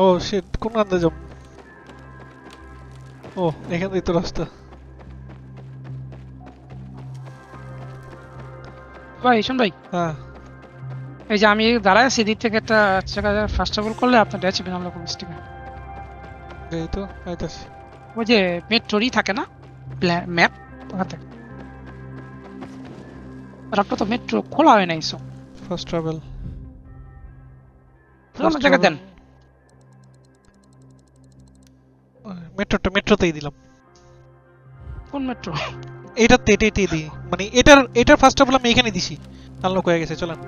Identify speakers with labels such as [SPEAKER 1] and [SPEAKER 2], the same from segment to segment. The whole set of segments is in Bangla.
[SPEAKER 1] ও শিট কোন আন্দা যাব ও এখান দিয়ে তো রাস্তা।
[SPEAKER 2] ভাই শোন ভাই।
[SPEAKER 1] হ্যাঁ।
[SPEAKER 2] এই যে আমি দাঁড়ায় আছি থেকে একটা ফার্স্ট অফ অল করলে আপনার অ্যাচিভমেন্ট আমরা কোনো মিস্টেক
[SPEAKER 1] এই তো আইতাছি।
[SPEAKER 2] ওই যে মেট্রোরই থাকে না? ম্যাপ ওখানে আপনার তো মেট্রো খোলা হয় নাই সো
[SPEAKER 1] ফার্স্ট ট্রাভেল
[SPEAKER 2] অন্য জায়গা দেন
[SPEAKER 1] মেট্রোটা মেট্রোতেই দিলাম।
[SPEAKER 2] কোন মেট্রো
[SPEAKER 1] এটা এটাই দিই। মানে এটার এটার ফার্স্ট অল আমি এখানে দিছি। আনলক হয়ে গেছে চলেন।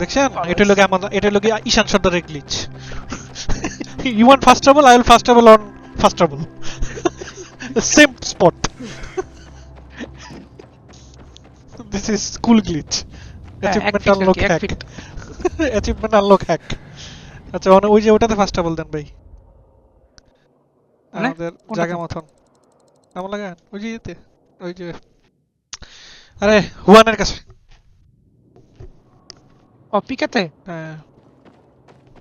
[SPEAKER 1] দেখছেন? এটা লোকে আমার এটা লোকে ঈশান সর্দারের glitch you want first travel I will first travel on first travel same spot this
[SPEAKER 2] is
[SPEAKER 1] school
[SPEAKER 2] glitch achievement
[SPEAKER 1] unlock
[SPEAKER 2] hack.
[SPEAKER 1] Achievement unlock hack আচ্ছা ওই যে ওটাতে ফার্স্ট ট্রাভেল দেন ভাই।
[SPEAKER 2] মানে?
[SPEAKER 1] আমাদের? জায়গা মতন। আমার লাগান ওই যে ইয়েতে ওই যে আরে হুয়ানের কাছে।
[SPEAKER 2] ও পিকেতে?
[SPEAKER 1] হ্যাঁ।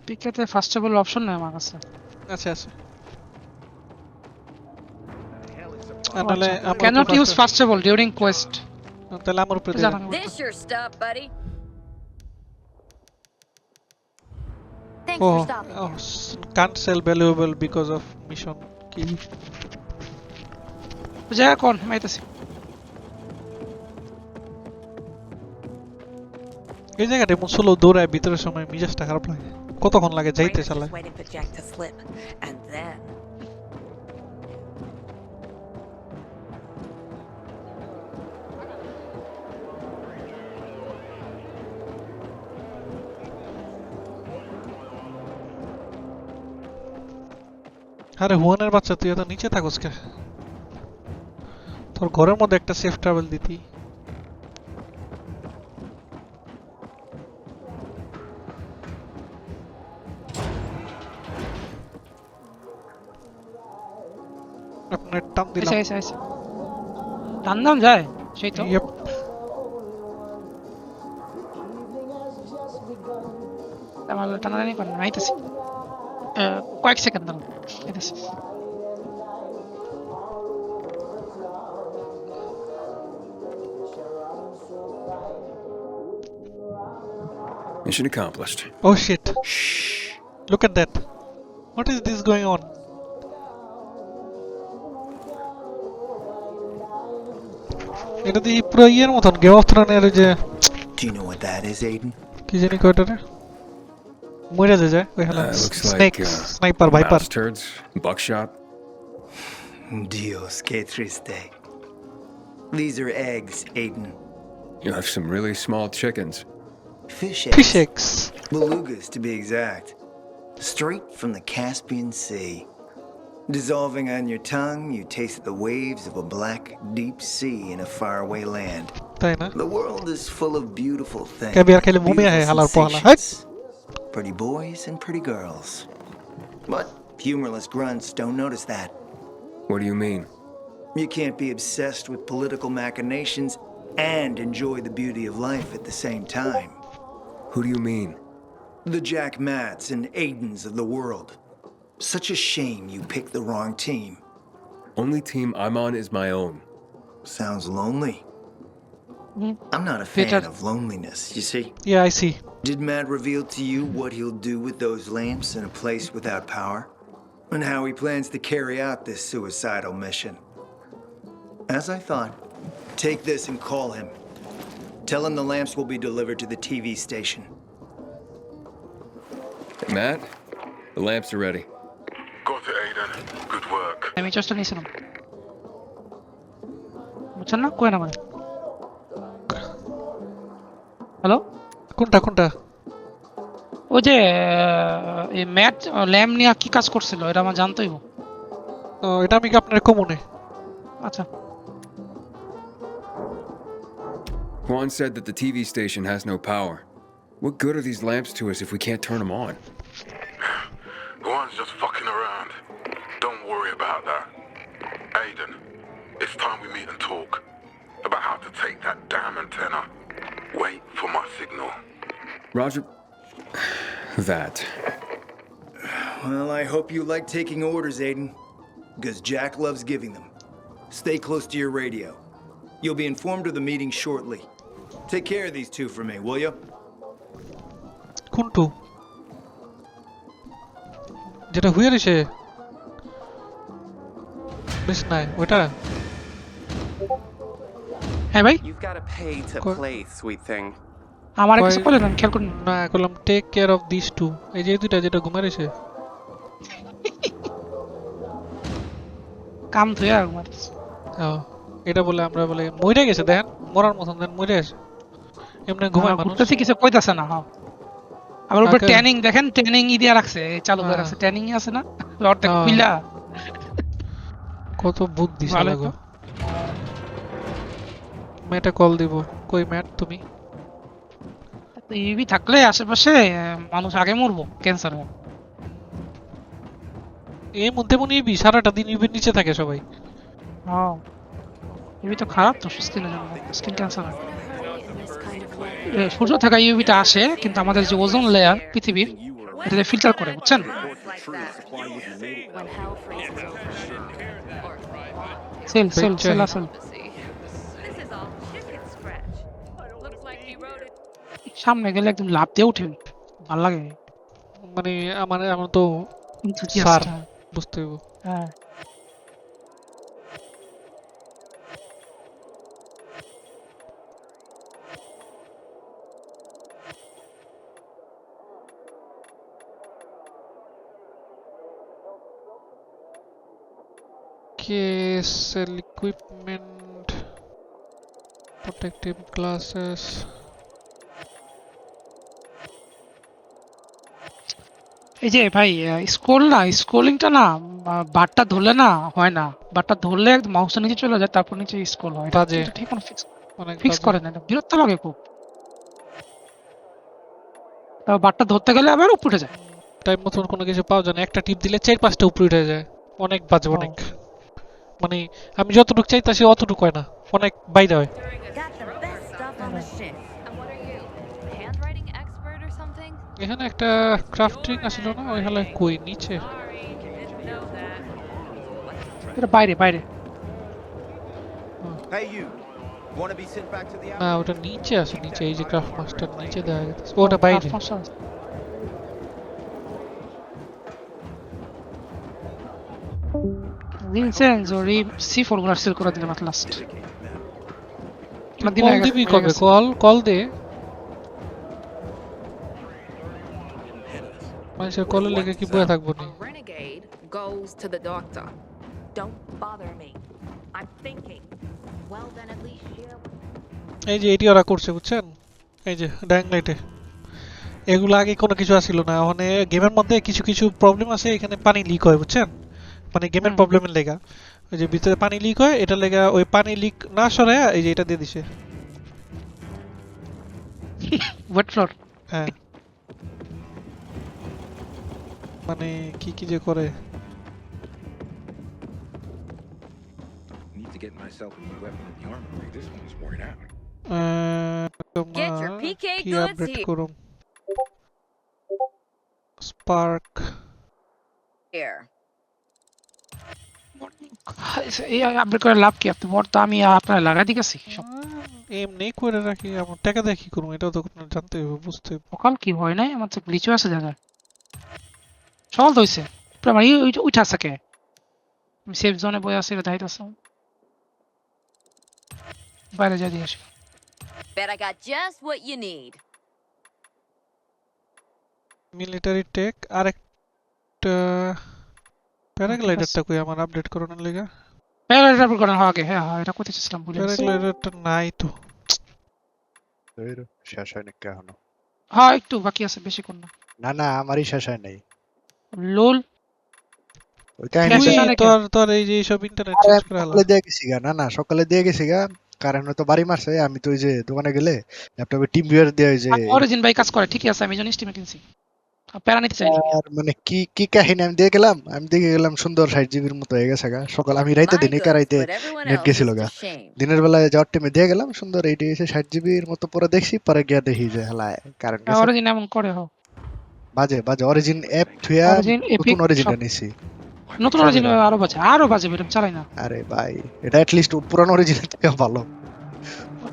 [SPEAKER 2] পিকেতে ফার্স্ট অফ অল অপশন নেই আমার কাছে।
[SPEAKER 1] আচ্ছা আচ্ছা cannot
[SPEAKER 2] use
[SPEAKER 1] first-
[SPEAKER 2] first of all during quest
[SPEAKER 1] তাহলে আমার উপরে
[SPEAKER 3] This your stuff, buddy.
[SPEAKER 4] Thanks
[SPEAKER 1] O
[SPEAKER 4] for stopping.
[SPEAKER 1] oh, can't sell valuable because of mission কি
[SPEAKER 2] জায়গা কোন মাইতেছি
[SPEAKER 1] এই জায়গাটা এমন স্লো দৌড়ায় ভিতরের সময় মিজাজটা খারাপ লাগে কতক্ষণ লাগে যাইতে চালায় আরে হুয়ানের বাচ্চা তুই এত নিচে থাকস কে? তোর ঘরের মধ্যে একটা সেফ ট্রাভেল দিতি। আপনার টান দিলাম।
[SPEAKER 2] এসে এসে এসে। টান দাম যায় সেই তো। টানাটানি করেন কয়েক সেকেন্ড দাম মাইতেছি
[SPEAKER 5] Mission accomplished.
[SPEAKER 1] Oh shit. Shh. Look at that. What is this going on? এটা দিয়ে পুরো ইয়ের মতন গেম অফ থ্রোনের যে
[SPEAKER 6] Do you know what that is, Aiden?
[SPEAKER 1] কি জানি কয়টারে What is it? We have
[SPEAKER 5] uh, looks like uh,
[SPEAKER 1] sniper,
[SPEAKER 5] viper. Bastards, buckshot.
[SPEAKER 6] Dios, que triste. These are eggs, Aiden.
[SPEAKER 5] You have some really small chickens.
[SPEAKER 6] Fish eggs.
[SPEAKER 1] Fish eggs.
[SPEAKER 6] Belugas, to be exact. Straight from the Caspian Sea. Dissolving on your tongue, you taste the waves of a black, deep sea in a faraway land.
[SPEAKER 1] ¿eh?
[SPEAKER 6] The world is full of beautiful things. Pretty boys and pretty girls. But humorless grunts don't notice that.
[SPEAKER 5] What do you mean?
[SPEAKER 6] You can't be obsessed with political machinations and enjoy the beauty of life at the same time.
[SPEAKER 5] Who do you mean?
[SPEAKER 6] The Jack Matts and Aidens of the world. Such a shame you picked the wrong team.
[SPEAKER 5] Only team I'm on is my own.
[SPEAKER 6] Sounds lonely. I'm not a fan of loneliness, you see?
[SPEAKER 1] Yeah, I see.
[SPEAKER 6] Did Matt reveal to you what he'll do with those lamps in a place without power? And how he plans to carry out this suicidal mission? As I thought, take this and call him. Tell him the lamps will be delivered to the TV station.
[SPEAKER 5] Matt, the lamps are ready.
[SPEAKER 7] Got it, Aiden. Good work.
[SPEAKER 2] Let me just listen. What's
[SPEAKER 1] কোনটা কোনটা
[SPEAKER 2] ওই যে আহ, এই ম্যাট ল্যাম নিয়ে কি কাজ করছিল এটা আমার জানতেই হবে।
[SPEAKER 1] ও, এটা আমি কি আপনার কমনে
[SPEAKER 2] আচ্ছা
[SPEAKER 5] Juan said that the TV station has no power. What good are these lamps to us if we can't turn them on?
[SPEAKER 7] Juan's just fucking around. Don't worry about that. Aiden, it's time we meet and talk about how to take that damn antenna. Wait for my signal.
[SPEAKER 5] Roger. That.
[SPEAKER 6] Well, I hope you like taking orders, Aiden. Because Jack loves giving them. Stay close to your radio. You'll be informed of the meeting shortly. Take care of these two for me, will you?
[SPEAKER 1] কোনটু যেটা হয়ে রয়েছে বেশ নাই ওইটা
[SPEAKER 3] sweet thing.
[SPEAKER 2] আমার কিছু বলে না খেয়াল করুন।
[SPEAKER 1] না করলাম take care of this to এই যে দুইটা যেটা ঘুমা রয়েছে।
[SPEAKER 2] কাম ধুয়ে
[SPEAKER 1] ও, এটা বলে আমরা বলে মরে গেছে দেখেন মরার মতন দেন মরে গেছে। এমনি ঘুমায় মানুষ।
[SPEAKER 2] ঘুরতেছি কিছু কইতাছে না হ্যাঁ। আবার উপর ট্যানিং দেখেন ট্যানিং ই দিয়ে রাখছে চালু করে
[SPEAKER 1] হ্যাঁ।
[SPEAKER 2] রাখছে। ট্যানিং আছে না? অর্ধেক
[SPEAKER 1] হ্যাঁ।
[SPEAKER 2] খুইলা।
[SPEAKER 1] কত বুদ্ধি
[SPEAKER 2] তো।
[SPEAKER 1] ম্যাটে কল দিব। কই ম্যাট তুমি?
[SPEAKER 2] ইউভি থাকলে আশেপাশে মানুষ আগে মরবো ক্যান্সার হয়ে
[SPEAKER 1] এই মধ্যে মনে হয় সারাটা দিন ইউবির নিচে থাকে সবাই।
[SPEAKER 2] হ্যাঁ। ইউভি তো খারাপ তো স্কিনের জন্য। স্কিন ক্যান্সার হয়। সূর্য থাকা ইউভিটা আসে কিন্তু আমাদের যে ওজন লেয়ার পৃথিবীর এটাতে ফিল্টার করে বুঝছেন. সেল সেল সেল আসেল সামনে গেলে একদম লাভ দিয়ে উঠে ভালো লাগে।
[SPEAKER 1] মানে আমার আমার তো
[SPEAKER 2] Enthusiast,
[SPEAKER 1] স্যার
[SPEAKER 2] হ্যাঁ।
[SPEAKER 1] বুঝতে হইব
[SPEAKER 2] হ্যাঁ।
[SPEAKER 1] KSL equipment protective glasses
[SPEAKER 2] এই যে ভাই স্ক্রোল না স্ক্রোলিংটা না বারটা ধরলে না হয় না। বারটা ধরলে একদম মাউসটা নিচে চলে যায় তারপর নিচে স্ক্রোল হয়। এটা-
[SPEAKER 1] বাজে।
[SPEAKER 2] ঠিক কোনো ফিক্স
[SPEAKER 1] অনেক
[SPEAKER 2] ফিক্স করে না বিরক্ত লাগে খুব। তারপর বারটা ধরতে গেলে আবার উপরে উঠে যায়।
[SPEAKER 1] টাইম মতন কোনো কিছু পাওয়া যায় না। একটা টিপ দিলে চার পাঁচটা উপরে উঠে যায়। অনেক বাজে অনেক। মানে আমি যতটুকু চাইতাছি অতটুকু হয় না। অনেক বাইরে হয়। এখানে একটা ক্রাফটিং আছিল না? ওই হলে কই? নিচে.
[SPEAKER 2] এটা বাইরে বাইরে।
[SPEAKER 1] না ওটা নিচে আছে নিচে। এই যে ক্রাফট মাস্টার নিচে দেখা গেছে। ওটা বাইরে।
[SPEAKER 2] ভিনসেন্জো রি সি ফোরগুলো সেল করে দিলাম লাস্ট দিন
[SPEAKER 1] কল দিবি কবে? কল কল দে। মানুষের কলের লেগে কি বয়ে থাকব নি?
[SPEAKER 8] renegade goes to the doctor.
[SPEAKER 4] Don't bother me. I'm thinking. Well, then at least share.
[SPEAKER 1] এই যে এটি ওরা করছে বুঝছেন? এই যে ড্যাং লাইটে। এগুলো আগে কোনো কিছু আসছিল না। ওখানে গেমের মধ্যে কিছু কিছু প্রবলেম আছে এখানে পানি লিক হয় বুঝছেন? মানে গেমের প্রবলেমের লেগা। ওই যে ভিতরে পানি লিক হয় এটা লেগা ওই পানি লিক না সরে এই যে এটা দিয়ে দিছে।
[SPEAKER 2] ওয়েট ফ্লোর
[SPEAKER 1] হ্যাঁ। মানে কি কি যে করে?
[SPEAKER 7] Get myself a new weapon in the armory. This one's worn out.
[SPEAKER 4] Get your PK
[SPEAKER 1] কি
[SPEAKER 4] goods here.
[SPEAKER 1] করুম স্পার্ক
[SPEAKER 4] Here.
[SPEAKER 2] এই করে লাভ কি? আপনি মোট তো আমি আপনার
[SPEAKER 1] এমনি করে রাখি আমার টাকা দিয়ে কি করব? এটাও তো আপনার জানতে হবে বুঝতে হবে।
[SPEAKER 2] সকাল কি হয় নাই? আমার তো গ্লিচও আছে জায়গায়। হইছে পুরো আমার উঠা থাকে আমি সেফ জোনে বই আছি এটা আছে। বাইরে যাই দিয়ে আসি
[SPEAKER 4] Bet I got just what you need.
[SPEAKER 1] Military tech আর একটা প্যারাগ্লাইডারটা কই আমার আপডেট করানোর লেগা?
[SPEAKER 2] প্যারাগ্রাফ করেন হওয়া আগে হ্যাঁ হ্যাঁ এটা করতে চেষ্টাম ভুলে গেছি।
[SPEAKER 1] প্যারাগ্লাইডারটা নাই তো।
[SPEAKER 9] শেষ হয় নাকি এখনও
[SPEAKER 2] হ্যাঁ একটু বাকি আছে বেশি কোন না।
[SPEAKER 9] না না আমারই শেষ হয় নাই।
[SPEAKER 2] লোল?
[SPEAKER 1] তোর তোর এই যে সব ইন্টারনেট চেঞ্জ করে
[SPEAKER 9] সকালে দিয়ে গেছি গা না না সকালে দিয়ে গেছি গা কারণ হয়তো বাড়ি মারছে আমি তো ওই যে দোকানে গেলে ল্যাপটপে টিম ভিউয়ার দিয়ে ওই যে
[SPEAKER 2] অরিজিন ভাই কাজ করে ঠিকই আছে আমি জানি স্টিমে কিনছি। প্যারা নিতে চাই
[SPEAKER 9] আর মানে কি কি কাহিনী আমি দিয়ে গেলাম? আমি দেখে গেলাম সুন্দর ষাট জিবির মতো হয়ে গেছে গা। সকাল আমি রাইতে দিনে কারাইতে নেট গেছিল গা। দিনের বেলায় যাওয়ার টাইমে দিয়ে গেলাম সুন্দর এইটি এসে ষাট জিবির মতো পরে দেখছি পরে গিয়া দেখি যে হেলায় কারেন্ট গেছে
[SPEAKER 2] অরিজিন এমন করে হোক।
[SPEAKER 9] বাজে বাজে। অরিজিন অ্যাপ থুয়া নতুন অরিজিনটা
[SPEAKER 2] সব।
[SPEAKER 9] নিছি।
[SPEAKER 2] নতুন অরিজিন আরও বাজে আরও বাজে ম্যাডাম চালাই না।
[SPEAKER 9] আরে ভাই এটা অ্যাটলিস্ট পুরানো অরিজিনের থেকে ভালো।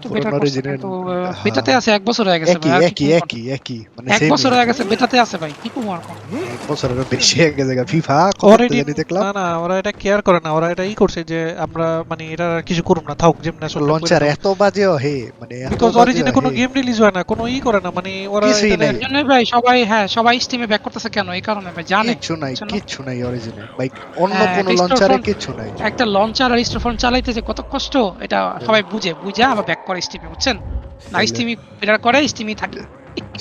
[SPEAKER 2] একটু
[SPEAKER 9] পুরনো
[SPEAKER 2] বেটার করছে
[SPEAKER 9] original,
[SPEAKER 2] কিন্তু
[SPEAKER 9] হ্যাঁ।
[SPEAKER 2] বেটাতে আছে এক বছর হয়ে গেছে ভাই
[SPEAKER 9] একই একই একই। মানে
[SPEAKER 2] এক বছর হয়ে গেছে বেটাতে আছে ভাই কি কমো আর
[SPEAKER 9] এক বছরেরও বেশি হয়ে গেছে ফিফা কত
[SPEAKER 1] অলরেডি
[SPEAKER 9] দেখলাম
[SPEAKER 1] না না ওরা এটা কেয়ার করে না ওরা এটা ই করছে যে আমরা মানে এটা কিছু করুম না থাক যেমন আসলে
[SPEAKER 9] লঞ্চার এত বাজেও হে মানে
[SPEAKER 1] বিকজ অরিজিনে কোনো গেম রিলিজ হয় না কোনো ই করে না মানে ওরা
[SPEAKER 9] কিছুই
[SPEAKER 1] এটাতে-
[SPEAKER 9] নাই।
[SPEAKER 2] এই জন্যই ভাই সবাই হ্যাঁ সবাই স্টিমে ব্যাক করতেছে কেন? এই কারণে ভাই জানে
[SPEAKER 9] নাই নাই অরিজিনে ভাই অন্য
[SPEAKER 2] হ্যাঁ,
[SPEAKER 9] কোনো লঞ্চারে
[SPEAKER 2] storefront-
[SPEAKER 9] নাই।
[SPEAKER 2] একটা লঞ্চার আর স্টোফোন চালাইতে যে কত কষ্ট এটা সবাই বুঝে বুঝে আবার ব্যাক করে স্টিমে বুঝছেন? না স্টিমি প্লেয়ার করে স্টিমি থাকে।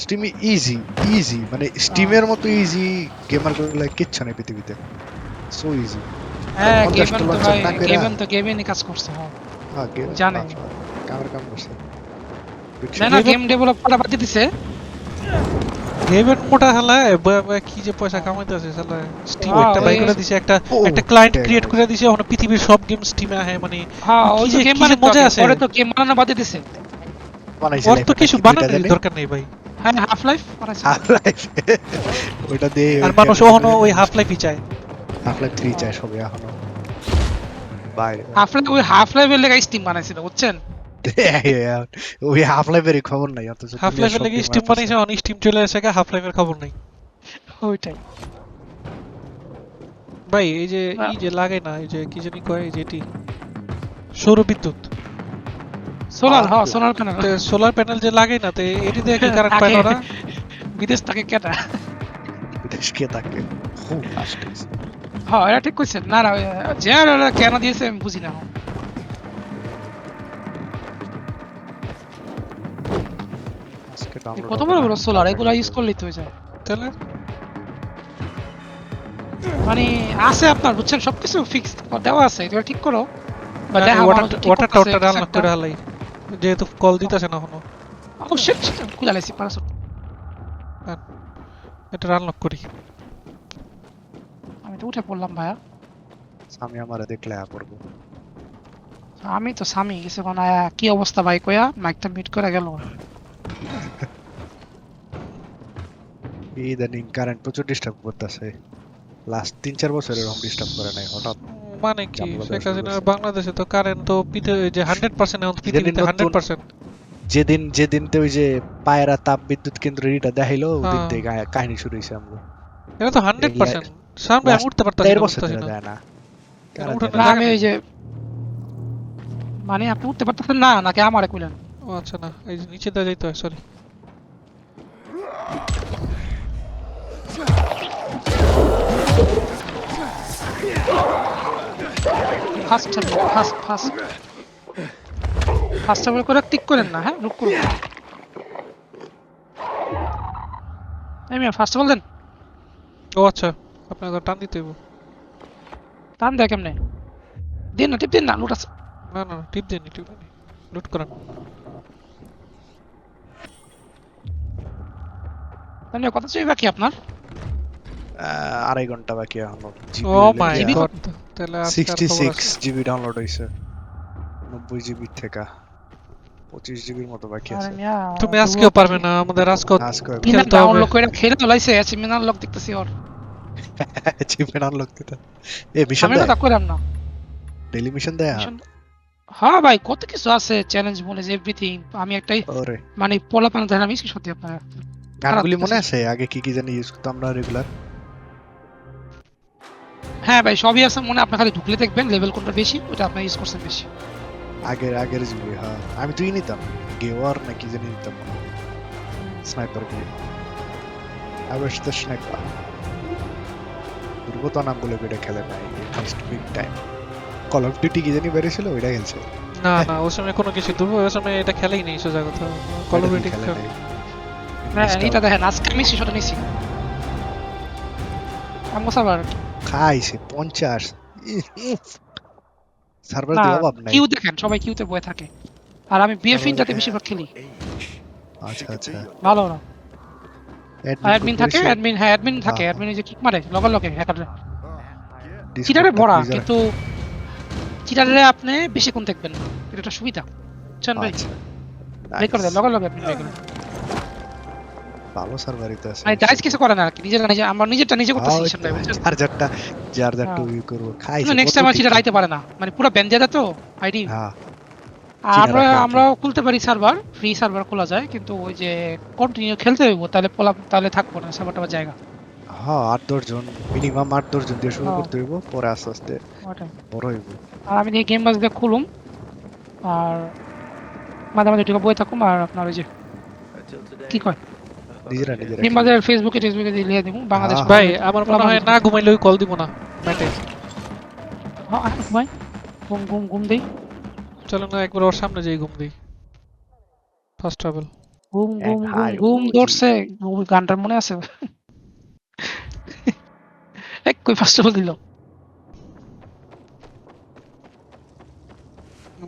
[SPEAKER 9] স্টিমি ইজি ইজি মানে স্টিমের মতো ইজি গেমারগুলো কিচ্ছু নাই পৃথিবীতে। সো ইজি
[SPEAKER 2] হ্যাঁ গেমেন তো ভাই
[SPEAKER 9] না
[SPEAKER 2] গেমেন তো গেমে কাজ করছে হ্যাঁ।
[SPEAKER 9] হ্যাঁ গেম
[SPEAKER 2] জানে।
[SPEAKER 9] কামের কাম করছে।
[SPEAKER 2] না না গেম ডেভেলপ করা বাদ দিয়ে
[SPEAKER 1] গেমের মোটা ব- কি যে পয়সা কামাইতেছে শালা স্টিম
[SPEAKER 2] হ্যাঁ,
[SPEAKER 1] একটা বাই করে দিছে একটা একটা ক্লায়েন্ট ক্রিয়েট করে দিছে এখন পৃথিবীর সব গেম স্টিমে আহে মানে
[SPEAKER 2] হ্যাঁ ওই
[SPEAKER 1] যে-
[SPEAKER 2] গেম বানাতে
[SPEAKER 1] মজা আছে।
[SPEAKER 2] পরে তো গেম বানানো বাদ দিছে।
[SPEAKER 9] বানাইছে
[SPEAKER 1] ওর তো কিছু বানানোর দরকার নেই ভাই।
[SPEAKER 2] হ্যাঁ হাফ লাইফ বানাইছে।
[SPEAKER 9] হাফ লাইফ ওইটা দিয়ে
[SPEAKER 1] আর মানুষ এখনও ওই হাফ লাইফই চায়।
[SPEAKER 9] হাফ লাইফ 3 চায় সবে এখনও। বাইরে
[SPEAKER 2] হাফ লাইফ ওই হাফ লাইফের লেগে স্টিম বানাইছিল বুঝছেন?
[SPEAKER 9] ওই হাফ লাইফেরই খবর নাই অথচ
[SPEAKER 1] হাফ লাইফের লাগে স্টিম। বানাইছে অন স্টিম চলে আসে হাফ লাইফের খবর নেই।
[SPEAKER 2] ওইটাই।
[SPEAKER 1] ভাই এই যে এই যে লাগে না এই যে কি জানি কয় এই যে এটি সৌর বিদ্যুৎ।
[SPEAKER 2] সোলার হ্যাঁ সোলার প্যানেল
[SPEAKER 1] সোলার প্যানেল যে লাগে না তো এটি দিয়ে কি কারেন্ট পায় না ওরা?
[SPEAKER 2] বিদেশ থেকে কেটা
[SPEAKER 9] বিদেশ কে থাকে খুব আসতেছে
[SPEAKER 2] হ্যাঁ এটা ঠিক কইছেন না না যে ওরা কেন দিয়েছে আমি বুঝি না।
[SPEAKER 9] আজকে
[SPEAKER 2] এই
[SPEAKER 9] ডাউনলোড
[SPEAKER 2] কত বড় বড় সোলার এগুলো ইউজ করলেই তো হয়ে যায়।
[SPEAKER 1] তাহলে?
[SPEAKER 2] মানে আছে আপনার বুঝছেন? সবকিছু ফিক্স দেওয়া আছে এগুলো ঠিক করো। বা দেখা
[SPEAKER 1] ওয়াটার টাউটার
[SPEAKER 2] কিছু
[SPEAKER 1] আনলক করে হালাই। যেহেতু কল দিতেছে না এখনও।
[SPEAKER 2] ও শিট খুলে লাইছি
[SPEAKER 1] এটা আনলক করি।
[SPEAKER 2] আমি তো উঠে পড়লাম ভাইয়া।
[SPEAKER 9] আমি আমারে দেখলে আ করব।
[SPEAKER 2] আমি তো স্বামী গেছে কোন কি অবস্থা ভাই? কয়া মাইকটা মিট করে গেল।
[SPEAKER 9] ইদানিং কারেন্ট প্রচুর ডিস্টার্ব করতেছে। লাস্ট তিন চার বছর এরকম ডিস্টার্ব করে নাই হঠাৎ
[SPEAKER 1] মানে কি? শেখ। বাংলাদেশে তো কারেন্ট তো পিতে- যে হান্ড্রেড পার্সেন্ট এখন পৃথিবীতে হান্ড্রেড পার্সেন্ট
[SPEAKER 9] যেদিন যেদিন তো ওই যে পায়রা তাপ বিদ্যুৎ কেন্দ্রের এটা দেখাইলো ওদিন
[SPEAKER 1] হ্যাঁ।
[SPEAKER 9] থেকে কাহিনী শুরু হয়েছে আমরা
[SPEAKER 1] এটা তো হান্ড্রেড পার্সেন্ট সামনে আমি উঠতে পারতাম
[SPEAKER 9] দেড় বছর ধরে দেয় না।
[SPEAKER 2] আমি ওই যে মানে আপনি উঠতে পারতেছেন না নাকি আমারে কইলেন?
[SPEAKER 1] ও আচ্ছা না এই যে নিচে দেওয়া যাইতে হয় sorry
[SPEAKER 2] first first first first করে করে টিক করেন না হ্যাঁ? লুক করুন। মিয়া ফার্স্ট অল দেন।
[SPEAKER 1] ও আচ্ছা আপনাকে টান দিতে হইব।
[SPEAKER 2] টান দেয় কেমনে? দিন না টিপ দিন না লুট আছে।
[SPEAKER 1] না না টিপ দেন টিপ দেন লুট করেন।
[SPEAKER 2] তাহলে কত চাই বাকি আপনার?
[SPEAKER 9] আড়াই ঘণ্টা বাকি এখনও
[SPEAKER 1] ও মাই গড তাহলে আজকে আর
[SPEAKER 9] সিক্সটি
[SPEAKER 1] খবর
[SPEAKER 9] সিক্স
[SPEAKER 1] আছে।
[SPEAKER 9] জিবি ডাউনলোড হয়েছে নব্বই জিবি থেকে। পঁচিশ জিবির মতো বাকি আছে।
[SPEAKER 1] তুমি আজকেও পারবে না আমাদের
[SPEAKER 9] আজকে
[SPEAKER 1] খেলতে হবে।
[SPEAKER 2] ডাউনলোড করে খেলে তো লাইছে আছে মিনা লক দেখতেছি ওর।
[SPEAKER 9] জিবি ডাউনলোড দিতে। এ মিশন
[SPEAKER 2] আমি
[SPEAKER 9] দেয়?
[SPEAKER 2] কথা কইরাম না।
[SPEAKER 9] ডেলি মিশন দেয়?
[SPEAKER 2] হ্যাঁ ভাই কত কিছু আছে চ্যালেঞ্জ বলে যে এভরিথিং আমি একটাই
[SPEAKER 9] ওরে।
[SPEAKER 2] মানে পোলা পানা দেখলাম ইসকি সত্যি আপনার।
[SPEAKER 9] গানগুলি মনে আছে? আগে কি কি জানি ইউজ করতাম আমরা রেগুলার
[SPEAKER 2] হ্যাঁ ভাই সবই আছে। মনে আপনি খালি ঢুকলে দেখবেন লেভেল কোনটা বেশি ওটা আপনি ইউজ করছেন বেশি।
[SPEAKER 9] আগের আগের জিবি হ্যাঁ। আমি তুই নিতাম। গেওয়ার না কি জানি নিতাম। স্নাইপার গিয়ে আবার তো স্নাইপার। দুর্গত নামগুলো বেড়ে খেলে নাই first big time call of duty কি জানি বেরিয়েছিল ওইটা খেলছে।
[SPEAKER 1] না না ওর সময় কোনো কিছু দুর্বল ওর সময় এটা খেলেই নেই সোজা কথা। কল অফ ডিউটি
[SPEAKER 9] খেলে নাই।
[SPEAKER 2] হ্যাঁ এটা। দেখেন আজকে আমি সেটা নিছি। আমগো সার্ভার
[SPEAKER 9] খাইছে পঞ্চাশ। সার্ভার দিয়ে অভাব নাই।
[SPEAKER 2] কিউ দেখেন সবাই কিউতে বয়ে থাকে। আর আমি বিএফ ইনটাতে বেশিরভাগ খেলি।
[SPEAKER 9] আচ্ছা আচ্ছা।
[SPEAKER 2] ভালো না। অ্যাডমিন থাকে অ্যাডমিন হ্যাঁ অ্যাডমিন থাকে। অ্যাডমিন যে কিক মারে লগে লগে চিটারে ভরা কিন্তু চিটারে আপনি বেশি কোন দেখবেন না। এটা একটা সুবিধা। বুঝছেন ভাই?
[SPEAKER 9] আচ্ছা,
[SPEAKER 2] বের করে দেন
[SPEAKER 9] nice.
[SPEAKER 2] লগে আপনি বের করে।
[SPEAKER 9] ভালো সার্ভারই তো আছে।
[SPEAKER 2] মানে ডাইস কিছু করে না আর কি নিজেরা নিজে আমরা নিজেরটা নিজে করতেছি
[SPEAKER 9] হ্যাঁ,
[SPEAKER 2] সেটা
[SPEAKER 9] চার্জারটা চার্জারটা
[SPEAKER 2] হ্যাঁ।
[SPEAKER 9] ইউ করব। খাই
[SPEAKER 2] নেক্সট টাইম আর চিটার আইতে পারে না। মানে পুরো ব্যান দিয়ে তো আইডি।
[SPEAKER 9] হ্যাঁ।
[SPEAKER 2] আর আমরা
[SPEAKER 9] আর।
[SPEAKER 2] আমরাও খুলতে পারি সার্ভার ফ্রি সার্ভার খোলা যায় কিন্তু ওই যে কন্টিনিউ খেলতে হইব তাহলে পোলা তাহলে থাকব না সার্ভারটা জায়গা।
[SPEAKER 9] হ্যাঁ আট দশ জন মিনিমাম আট দশ জন দিয়ে শুরু। করতে হইব পরে আস্তে আস্তে বড় হইব।
[SPEAKER 2] আর আমি এই গেম বাজ দিয়ে খুলুম। আর মাঝে মাঝে ঢুকে বই থাকুম আর আপনার ওই যে কি কয়?
[SPEAKER 9] নিজেরা নিজেরা
[SPEAKER 2] গেম বাজার ফেসবুকে দিয়ে লিখে দিব বাংলাদেশ
[SPEAKER 9] হ্যাঁ।
[SPEAKER 1] ভাই আমার মনে হয় না ঘুমাইলে কল দিব না। ম্যাটে
[SPEAKER 2] হ্যাঁ হ্যাঁ, ঘুম ঘুম ঘুম দেই।
[SPEAKER 1] চলো না একবার ওর সামনে যাই ঘুম দিই। ফার্স্ট ট্রাভেল
[SPEAKER 2] ঘুম ঘুম ঘুম ঘুম ধরছে। গানটার মনে আছে? এক কই ফার্স্ট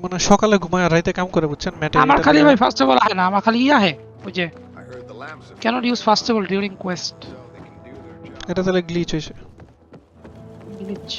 [SPEAKER 1] মানে সকালে ঘুমায় আর রাইতে কাম করে বুঝছেন? ম্যাটে
[SPEAKER 2] আমার খালি ভাই ফার্স্ট অফ অল আহে না আমার খালি ইয়া আহে ওই যে first of all during quest
[SPEAKER 1] এটা তাহলে গ্লিচ হয়েছে।
[SPEAKER 2] গ্লিচ